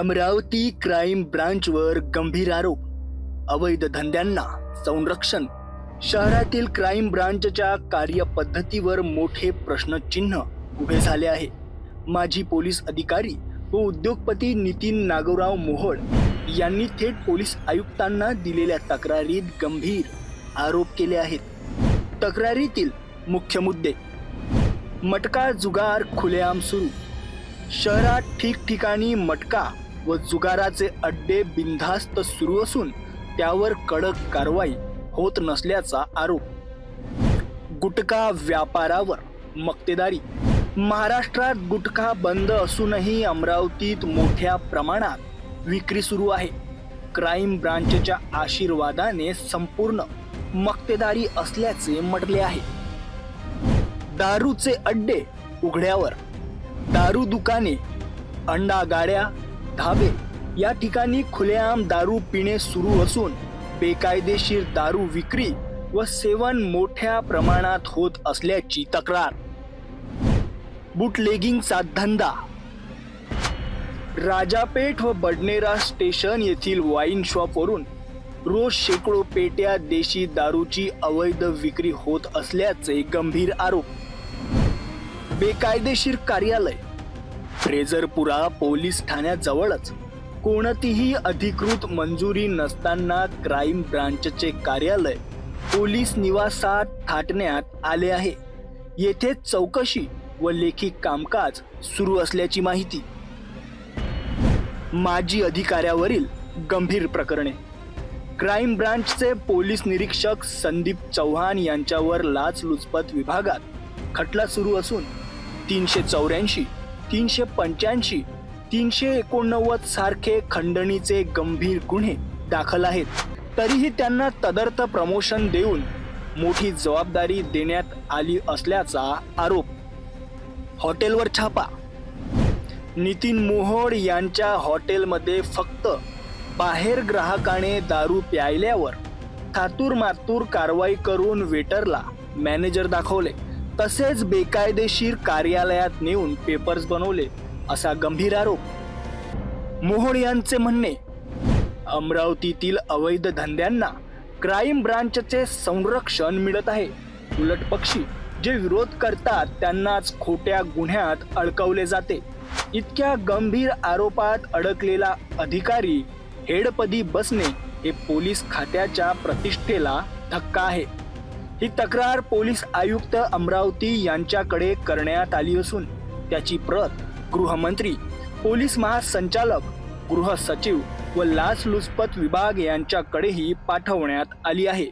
Amravati crime ब्रांचवर गंभीर आरोप. अवैध धंद्यांना संरक्षण. शहरातील क्राईम ब्रांचच्या कार्यपद्धतीवर मोठे प्रश्नचिन्ह उभे झाले आहे. माजी पोलीस अधिकारी व उद्योगपती नितीन नागोराव मोहोळ यांनी थेट पोलीस आयुक्तांना दिलेल्या तक्रारीत गंभीर आरोप केले आहेत. तक्रारीतील मुख्य मुद्दे. मटका जुगार खुलेआम सुरू. शहरात ठिकठिकाणी मटका व जुगाराचे अड्डे बिनधास्त सुरू असून त्यावर कडक कारवाई होत नसल्याचा आरोप. गुटखा व्यापारावर मक्तेदारी. महाराष्ट्रात गुटखा बंद असूनही अमरावतीत मोठ्या प्रमाणात विक्री सुरू आहे. क्राईम ब्रांचच्या आशीर्वादाने संपूर्ण मक्तेदारी असल्याचे म्हटले आहे. दारूचे अड्डे उघड्यावर. दारू दुकाने अंडा गाड्या धाबे. या ठिकाणी खुलेआम दारू पिणे सुरू असून बेकायदेशीर दारू विक्री व सेवन मोठ्या प्रमाणात होत असल्याची तक्रार. बुटलेगिंगचा धंदा. राजापेठ व बडनेरा स्टेशन येथील वाईन शॉपवरून रोज शेकडो पेट्या देशी दारूची अवैध विक्री होत असल्याचे गंभीर आरोप. बेकायदेशीर कार्यालय फ्रेझरपुरा पोलीस ठाण्याजवळच. कोणतीही अधिकृत मंजुरी नसताना क्राईम ब्रांचचे कार्यालय पोलीस निवासात थाटण्यात आले आहे. येथे चौकशी व लेखी कामकाज सुरू असल्याची माहिती. माजी अधिकाऱ्यावरील गंभीर प्रकरणे. क्राईम ब्रांचचे पोलीस निरीक्षक संदीप चव्हाण यांच्यावर लाचलुचपत विभागात खटला सुरू असून तीनशे चौऱ्याऐंशी तीनशे पंच्याऐंशी तीनशे एकोणनव्वद सारखे खंडणीचे गंभीर गुन्हे दाखल आहेत. तरीही त्यांना तदर्थ प्रमोशन देऊन मोठी जबाबदारी देण्यात आली असल्याचा आरोप. हॉटेलवर छापा. नितीन मोहोड यांच्या हॉटेलमध्ये फक्त बाहेर ग्राहकाने दारू प्यायल्यावर थातूर मातूर कारवाई करून वेटरला मॅनेजर दाखवले. तसेच बेकायदेशीर कार्यालयात नेऊन पेपर्स बनवले असा गंभीर आरोप. मोहोळ यांचे म्हणणे अमरावतीतील अवैध धंद्यांना क्राईम ब्रांचचे संरक्षण मिळत आहे. उलट पक्षी जे विरोध करतात त्यांनाच खोट्या गुन्ह्यात अडकवले जाते. इतक्या गंभीर आरोपात अडकलेला अधिकारी हेडपदी बसणे हे पोलीस खात्याच्या प्रतिष्ठेला धक्का आहे. ही तक्रार पोलीस आयुक्त अमरावती यांच्याकडे करण्यात आली असून त्याची प्रत गृहमंत्री पोलीस महासंचालक गृह सचिव व लाचलुचपत विभाग यांच्याकडेही पाठवण्यात आली आहे.